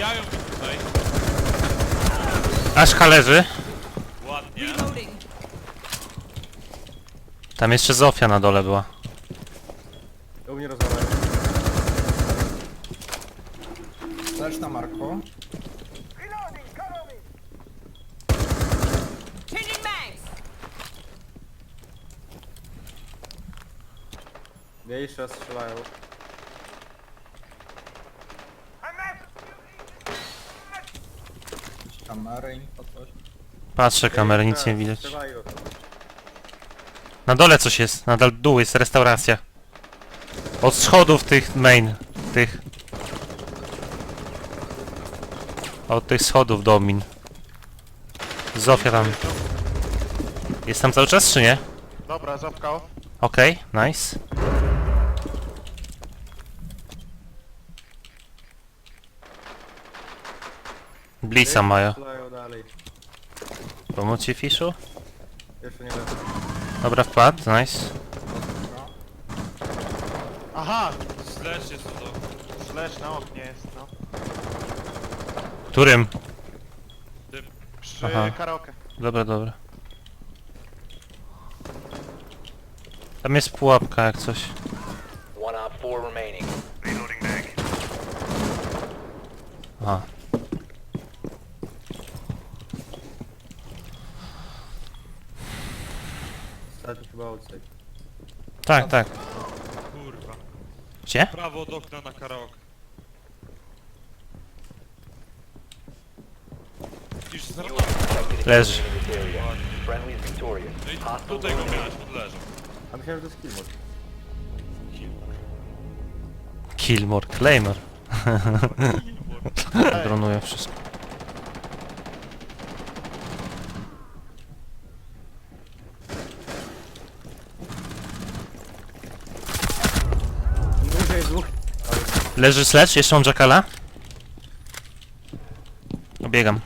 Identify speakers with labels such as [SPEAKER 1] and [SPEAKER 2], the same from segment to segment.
[SPEAKER 1] Wbijają mi tutaj.
[SPEAKER 2] Aszka leży.
[SPEAKER 1] Ładnie.
[SPEAKER 3] Reloading.
[SPEAKER 2] Tam jeszcze Zofia na dole była.
[SPEAKER 4] U mnie rozwalają.
[SPEAKER 5] Lecz na Marku.
[SPEAKER 3] Changing mags.
[SPEAKER 4] Mniejsze strzelają.
[SPEAKER 5] Kamery, info, coś.
[SPEAKER 2] Patrzę kamerę, nic nie widać.
[SPEAKER 4] Strzelają.
[SPEAKER 2] Na dole coś jest, nadal dół jest restauracja. Od schodów tych main, tych. Od tych schodów domin. Zofia tam. Jest tam cały czas czy nie?
[SPEAKER 6] Dobra, zapkał.
[SPEAKER 2] Okej, nice. Blitza mają.
[SPEAKER 4] Dalej.
[SPEAKER 2] Pomóc ci fiszu?
[SPEAKER 4] Jeszcze nie lecę.
[SPEAKER 2] Dobra, wpadł, nice.
[SPEAKER 6] Aha!
[SPEAKER 1] Slash jest to.
[SPEAKER 6] Slash na oknie jest, no.
[SPEAKER 2] Którym?
[SPEAKER 6] Przy
[SPEAKER 2] Aha.
[SPEAKER 6] karaoke.
[SPEAKER 2] Dobra, dobra. Tam jest pułapka jak coś.
[SPEAKER 7] One op four remaining.
[SPEAKER 2] Aha.
[SPEAKER 4] Ostatni chyba outside.
[SPEAKER 2] Tak, tak.
[SPEAKER 1] Kurwa.
[SPEAKER 2] Gdzie?
[SPEAKER 1] Prawo od okna na karaoke. Iż
[SPEAKER 7] You
[SPEAKER 1] zarwa...
[SPEAKER 7] are protected
[SPEAKER 2] Leży.
[SPEAKER 7] in this area.
[SPEAKER 1] Ładnie.
[SPEAKER 7] Friendly is victorious.
[SPEAKER 1] No i
[SPEAKER 7] Hostile
[SPEAKER 1] tutaj go miałeś, podleżał.
[SPEAKER 4] A myślałem, że to jest kill mode.
[SPEAKER 2] Killmore, Claymore. Dronuję wszystko. Leży sledge, jeszcze mam Jackala. Obiegam.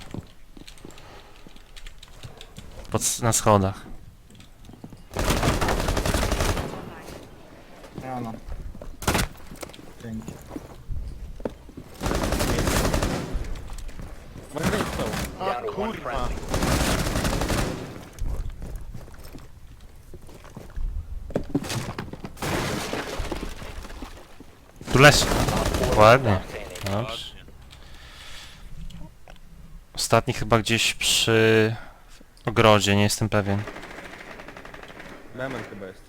[SPEAKER 2] Pod, na schodach.
[SPEAKER 5] No, no. Dzięki.
[SPEAKER 6] A kurwa.
[SPEAKER 2] Tu leży. Ładnie. Dobrze. Ostatni chyba gdzieś przy ogrodzie, nie jestem pewien.
[SPEAKER 4] Mement chyba jest.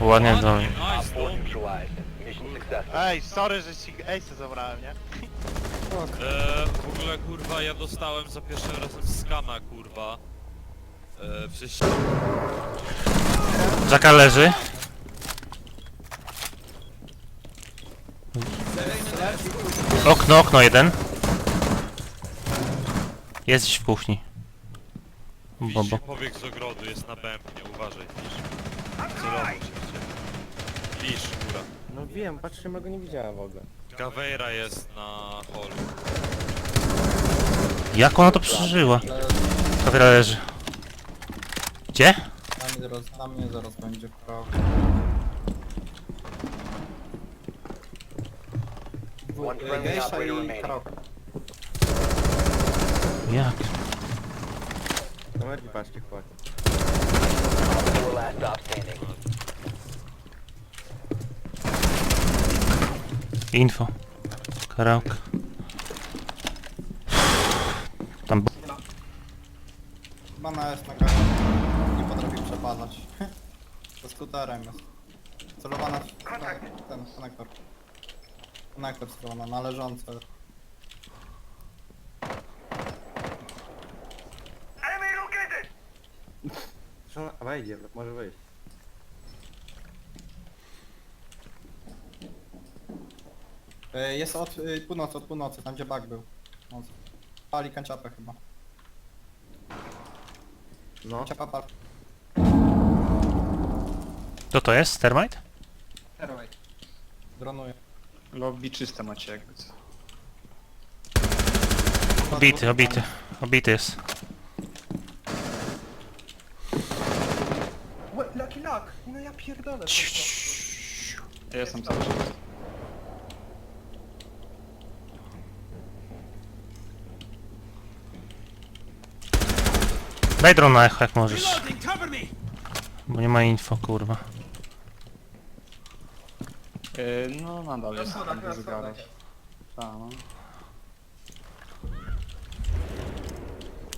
[SPEAKER 2] Ładnie do...
[SPEAKER 7] Op
[SPEAKER 1] nice,
[SPEAKER 7] four neutralized. Mission successful.
[SPEAKER 6] Ej, sorry, że ci Ace zabrałem, nie?
[SPEAKER 1] Eee, w ogóle kurwa ja dostałem za pierwszym razem skana kurwa. Eee, przez
[SPEAKER 2] Jackal leży. Okno, okno jeden. Jest gdzieś w kuchni. Bobo.
[SPEAKER 1] Pobieg z ogrodu, jest na bębnie, uważaj. Fisz, góra.
[SPEAKER 4] No wiem, patrzcie, go nie widziałem w ogóle.
[SPEAKER 1] Caveira jest na holu.
[SPEAKER 2] Jak ona to przeżyła? Kamera leży. Gdzie?
[SPEAKER 5] Na mnie zaraz, na mnie zaraz będzie prawo.
[SPEAKER 7] One friendly
[SPEAKER 5] Gejsza
[SPEAKER 7] operator
[SPEAKER 5] i
[SPEAKER 7] remaining.
[SPEAKER 5] karaoke.
[SPEAKER 2] Jak?
[SPEAKER 4] Kamerki patrzcie, chłopaki.
[SPEAKER 7] Four last stop standing.
[SPEAKER 2] Info. Karaoke. Tam... b-
[SPEAKER 5] Chyba na jest na karaoke. Nie potrafi przepadać. To skuterem jest. Celowana w ten konektor. Konektor strona, należące.
[SPEAKER 4] Zresztą, a wejdzie, może wyjść.
[SPEAKER 5] Y, Jest od y, północy, od północy, tam gdzie bug był. Noc. Pali kanciapę chyba.
[SPEAKER 4] No.
[SPEAKER 5] Kanciapa pal.
[SPEAKER 2] Kto to jest? Termite?
[SPEAKER 5] Dronuje.
[SPEAKER 8] No, Lobby czyste macie jakby co.
[SPEAKER 2] Obity, obity. Obity jest.
[SPEAKER 5] Łe, Lucky Luck! No ja pierdolę po.
[SPEAKER 8] Ja jestem cały czas.
[SPEAKER 2] Daj drona echo jak możesz. Bo nie ma info, kurwa.
[SPEAKER 8] Yy, no nadal jest tam bez zegarów. Tak, no.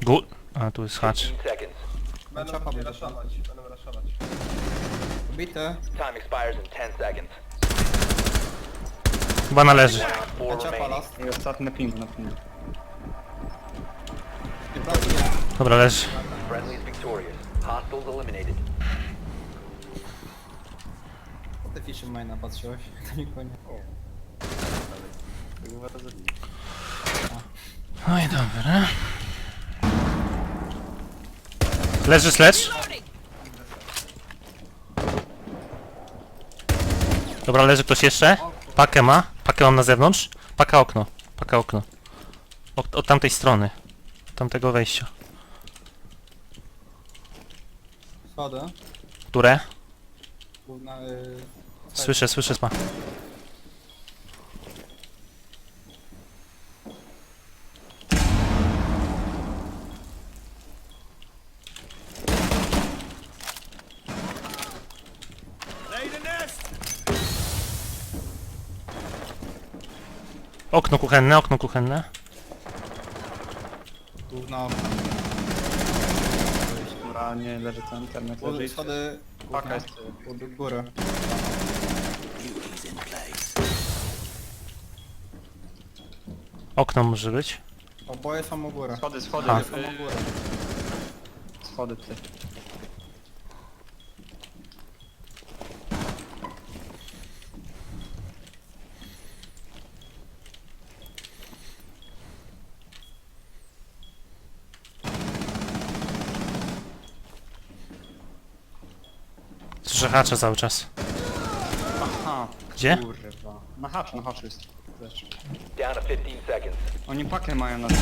[SPEAKER 2] Gu... A, tu jest hacz.
[SPEAKER 7] 15 seconds.
[SPEAKER 5] Będą ciapa będzie. Ubity.
[SPEAKER 7] Time expires in 10 seconds.
[SPEAKER 2] Chyba należy.
[SPEAKER 7] Round 4
[SPEAKER 5] Ciapa
[SPEAKER 7] remaining.
[SPEAKER 5] last.
[SPEAKER 8] I ostatni na pingu, na pingu.
[SPEAKER 2] Dobra, leży.
[SPEAKER 7] Friendly is victorious. Hostiles eliminated.
[SPEAKER 5] Ty fiszy maina patrzyłeś? To nie.
[SPEAKER 2] No i dobra. Leży sledge. Dobra, leży ktoś jeszcze? Pakę ma. Pakę mam na zewnątrz. Paka okno. Paka okno. Od, od tamtej strony. Od tamtego wejścia.
[SPEAKER 5] Schody.
[SPEAKER 2] Które?
[SPEAKER 5] Główna... Yy,
[SPEAKER 2] Słyszę, słyszę spa. Okno kuchenne, okno kuchenne.
[SPEAKER 5] główna...
[SPEAKER 8] Dobra, nie leży ten internet, leży
[SPEAKER 5] schody...
[SPEAKER 8] Paka
[SPEAKER 5] Główna.
[SPEAKER 8] jest tył.
[SPEAKER 2] Okno może być.
[SPEAKER 5] Oboje są u góry.
[SPEAKER 8] Schody, schody,
[SPEAKER 5] u
[SPEAKER 8] yy,
[SPEAKER 5] góry.
[SPEAKER 8] schody ty.
[SPEAKER 2] Słyszę hacze cały czas. Gdzie?
[SPEAKER 8] kurwa. Na haczu, na haczu jest. Też.
[SPEAKER 7] Down to 15 seconds.
[SPEAKER 8] Oni pakę mają na tym.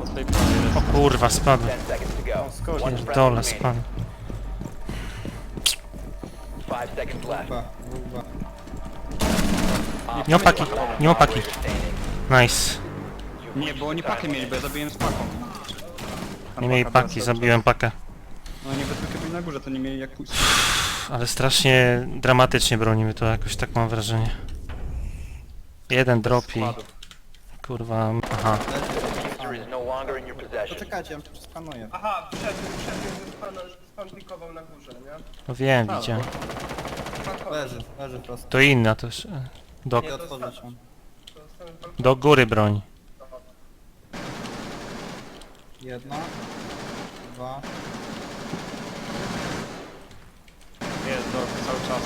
[SPEAKER 8] Po swojej prawej
[SPEAKER 2] O
[SPEAKER 8] jest.
[SPEAKER 2] kurwa, spadł.
[SPEAKER 7] 10 seconds to go. One friendly
[SPEAKER 2] Pierdolę,
[SPEAKER 7] remaining.
[SPEAKER 2] spadł.
[SPEAKER 7] 5 seconds left.
[SPEAKER 5] Dwa. Dwa.
[SPEAKER 7] Op
[SPEAKER 2] Nie ma
[SPEAKER 7] four
[SPEAKER 2] paki,
[SPEAKER 7] last
[SPEAKER 2] nie ma paki.
[SPEAKER 7] operator standing.
[SPEAKER 2] Nice.
[SPEAKER 8] Nie, bo oni pakę mieli, bo ja zabiłem z paką. Tam
[SPEAKER 2] Nie mieli
[SPEAKER 8] paka była
[SPEAKER 2] paki,
[SPEAKER 8] cały
[SPEAKER 2] zabiłem pakę.
[SPEAKER 8] No oni we dwójkę byli na górze, to nie mieli jak pójść.
[SPEAKER 2] Ale strasznie dramatycznie bronimy to jakoś, tak mam wrażenie. Jeden drop i... Kurwa, aha.
[SPEAKER 7] No.
[SPEAKER 5] Poczekajcie, ja skanuję.
[SPEAKER 3] Aha, wszedł, wszedł, spanplikował na górze, nie?
[SPEAKER 2] No wiem, widziałem.
[SPEAKER 5] Leży, leży prosto.
[SPEAKER 2] To inna też. e, Do,
[SPEAKER 5] I otworzyć ją.
[SPEAKER 2] do góry broń.
[SPEAKER 5] Jedna. Dwa.
[SPEAKER 8] Jest, do, cały czas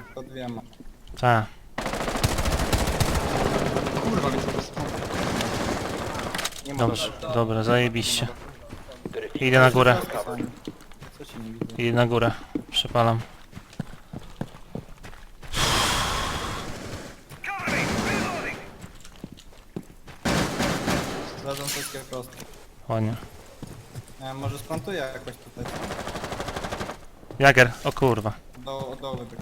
[SPEAKER 8] górze.
[SPEAKER 5] To dwiema.
[SPEAKER 2] Tak.
[SPEAKER 8] Kurwa, więc po prostu...
[SPEAKER 5] Nie ma
[SPEAKER 2] Dobrze, dobra, zajebiście. Idę na górę.
[SPEAKER 5] Fajnie. Co ci nie widzę?
[SPEAKER 2] Idę na górę. Przepalam.
[SPEAKER 5] Leżą wszystkie prosto.
[SPEAKER 2] Ładnie.
[SPEAKER 5] E, może splantuję jakoś tutaj.
[SPEAKER 2] Jager, o kurwa.
[SPEAKER 5] Do, od dołu tak.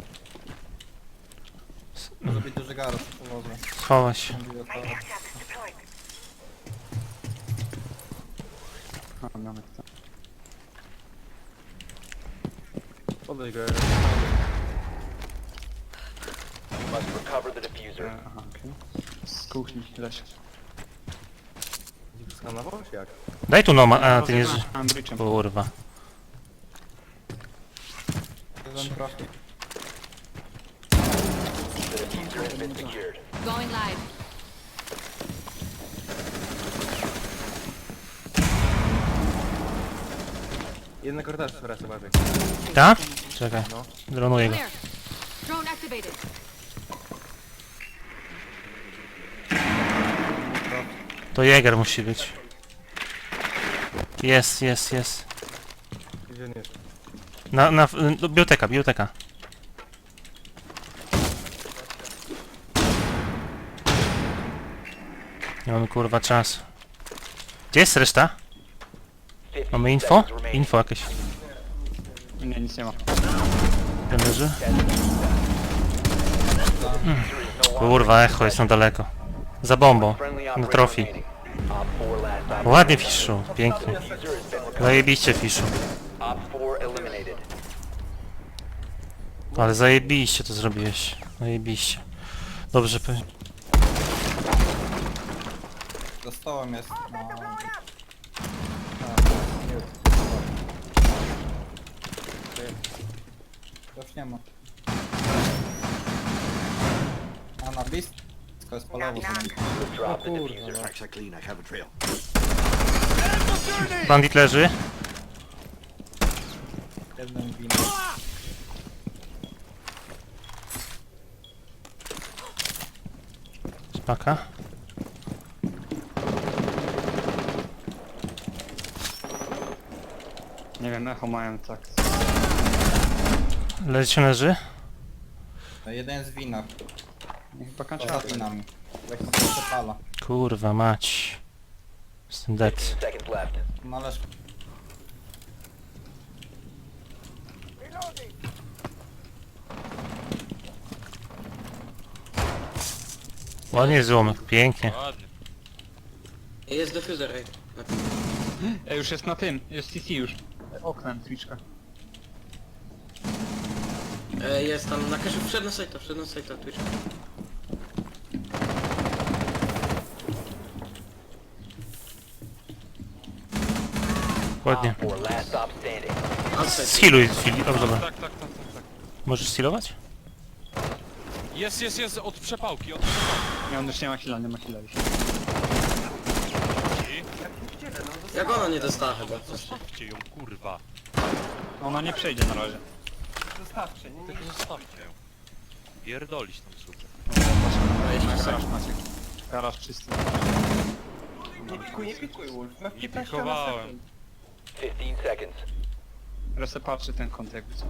[SPEAKER 5] Może być duży garo, powodzę.
[SPEAKER 2] Schowaj się.
[SPEAKER 8] A.
[SPEAKER 4] Podejdź go.
[SPEAKER 7] You must recover the diffuser.
[SPEAKER 8] Aha, okej. Z kuchni, leś.
[SPEAKER 4] Skanował czy jak?
[SPEAKER 2] Daj tu noma. A, ty nie...
[SPEAKER 8] breachem.
[SPEAKER 2] Kurwa.
[SPEAKER 5] Jeden profil.
[SPEAKER 7] Diffuser has been secured.
[SPEAKER 9] Going live.
[SPEAKER 4] Jeden korytarz wraca bardziej.
[SPEAKER 2] Tak? Czekaj. Dronuję go.
[SPEAKER 9] Clear. Drone activated.
[SPEAKER 2] To Jäger musi być. Jest, jest, jest.
[SPEAKER 4] Gdzie nie jest?
[SPEAKER 2] Na, na, do biblioteka, biblioteka. Nie mamy kurwa czasu. Gdzie jest reszta?
[SPEAKER 7] 15
[SPEAKER 2] Mamy info? Info jakieś.
[SPEAKER 8] Nie, nic nie ma.
[SPEAKER 2] Ten leży? Kurwa, echo jest na daleko. Za bombą. Na trofi. Ładnie fiszu, pięknie. Zajebiście, Fiszu.
[SPEAKER 7] Op 4 eliminated.
[SPEAKER 2] Ale zajebiście to zrobiłeś. Zajebiście. Dobrze.
[SPEAKER 5] Za stołem jest. No. Już nie ma. A na blisko jest polowo.
[SPEAKER 7] Drop the diffuser.
[SPEAKER 2] Bandit leży.
[SPEAKER 5] Jeden wino.
[SPEAKER 2] Spaka.
[SPEAKER 8] Nie wiem, echo mają tak.
[SPEAKER 2] Leży, leży.
[SPEAKER 5] No jeden jest wina.
[SPEAKER 8] Nie, chyba
[SPEAKER 5] Za
[SPEAKER 8] kanciaty.
[SPEAKER 5] winami. Jak przepala.
[SPEAKER 2] Kurwa mać. Jestem dead.
[SPEAKER 7] 15 seconds left.
[SPEAKER 5] No ależ
[SPEAKER 2] Ładnie złomek, pięknie.
[SPEAKER 1] Ładnie.
[SPEAKER 3] Jest defuser, ej.
[SPEAKER 8] E, już jest na tym, jest CC już. Oknem, Twitchka.
[SPEAKER 3] E, jest tam na cashu, wszedł na sajta, wszedł na sajta Twitch.
[SPEAKER 2] Ładnie.
[SPEAKER 7] 4 last stop standing.
[SPEAKER 3] Outside.
[SPEAKER 2] Skiluj, Fili. Dobrze, dobra.
[SPEAKER 1] Tak, tak, tak, tak, tak.
[SPEAKER 2] Możesz skilować?
[SPEAKER 1] Jest, jest, jest, od przepałki, od
[SPEAKER 8] Nie, on już nie ma heal'a, nie ma heal'a już.
[SPEAKER 1] przepałki.
[SPEAKER 3] Jak ona nie dostała chyba?
[SPEAKER 1] Zostawcie ją, kurwa.
[SPEAKER 8] Ona nie przejdzie na razie.
[SPEAKER 3] Zostawcie, nie, nie,
[SPEAKER 1] Tylko zostawcie ją. Pierdolić tam super.
[SPEAKER 8] Na garaż macie. Garaż czysty.
[SPEAKER 3] nie pikuj, nie pikuj, Wolf. Ma 15
[SPEAKER 1] pikowałem.
[SPEAKER 3] sekund.
[SPEAKER 7] 15 seconds.
[SPEAKER 8] Rese patrzy ten kąt jakby co.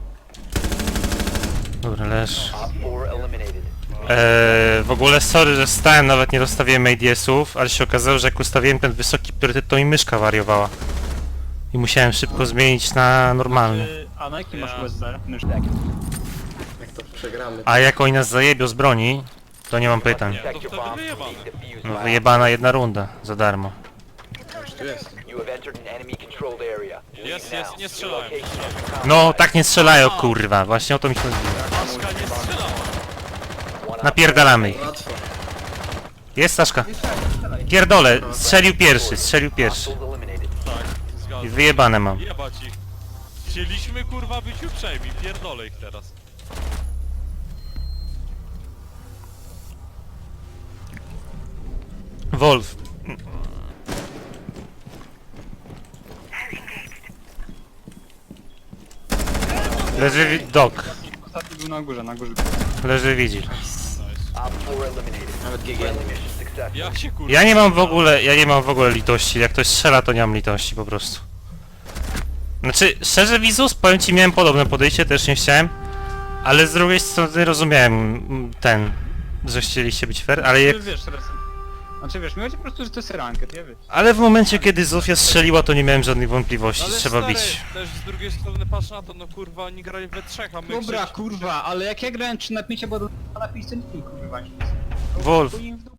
[SPEAKER 2] Dobra, leż.
[SPEAKER 7] Op 4 eliminated.
[SPEAKER 2] Eee, w ogóle sorry, że stałem, nawet nie rozstawiłem ADS-ów, ale się okazało, że jak ustawiłem ten wysoki priorytet, to mi myszka wariowała. I musiałem szybko zmienić na normalny.
[SPEAKER 8] Y, A na jaki masz? Mysz.
[SPEAKER 3] Jak to przegramy.
[SPEAKER 2] A jak oni nas zajebią z broni, to nie mam pytań.
[SPEAKER 1] Nie, to wtedy wyjebane.
[SPEAKER 2] No wyjebana jedna runda, za darmo.
[SPEAKER 3] Już tu jest.
[SPEAKER 7] You have entered an enemy controlled area. Leave
[SPEAKER 1] Jest,
[SPEAKER 7] now.
[SPEAKER 1] jest, nie
[SPEAKER 7] Your
[SPEAKER 1] strzelałem.
[SPEAKER 7] location has been compromised.
[SPEAKER 2] No, tak nie strzelają, kurwa, właśnie o to mi chodziło.
[SPEAKER 1] Aszka nie strzelała.
[SPEAKER 7] One op
[SPEAKER 2] Napierdalamy ich.
[SPEAKER 3] Łatwo.
[SPEAKER 2] Jest Staszka. Pierdolę, strzelił pierwszy, strzelił pierwszy.
[SPEAKER 7] hostiles eliminated.
[SPEAKER 1] Tak,
[SPEAKER 2] I
[SPEAKER 1] zgadzam.
[SPEAKER 2] wyjebane mam.
[SPEAKER 1] Jebać ich. Chcieliśmy kurwa być uprzejmi, pierdolę ich teraz.
[SPEAKER 2] Wolf. Leży wi- dog.
[SPEAKER 8] Ostatni był na górze, na górze.
[SPEAKER 2] Leży widzi.
[SPEAKER 7] Op 4 eliminated.
[SPEAKER 3] Nawet GG.
[SPEAKER 7] Friendly mission successful.
[SPEAKER 1] Jak się kurwa...
[SPEAKER 2] Ja nie mam w ogóle, ja nie mam w ogóle litości. Jak ktoś strzela, to nie mam litości po prostu. Znaczy, szczerze Wizus, powiem ci, miałem podobne podejście, też nie chciałem. Ale z drugiej strony rozumiałem mm, ten, że chcieliście być fair, ale jak...
[SPEAKER 8] Wiesz, Rese. Znaczy wiesz, mi chodzi po prostu, że to jest ranket, ja wiesz.
[SPEAKER 2] Ale w momencie, kiedy Zofia strzeliła, to nie miałem żadnych wątpliwości,
[SPEAKER 1] Ale
[SPEAKER 2] trzeba
[SPEAKER 1] stary,
[SPEAKER 2] bić.
[SPEAKER 1] też z drugiej strony patrz na to, no kurwa, oni grali we trzech, a my
[SPEAKER 8] Dobra, kurwa, ale jak ja grałem 3 na 5, bo na 5 nie kurwa.
[SPEAKER 2] Wolf,
[SPEAKER 8] Chuj im w dupę.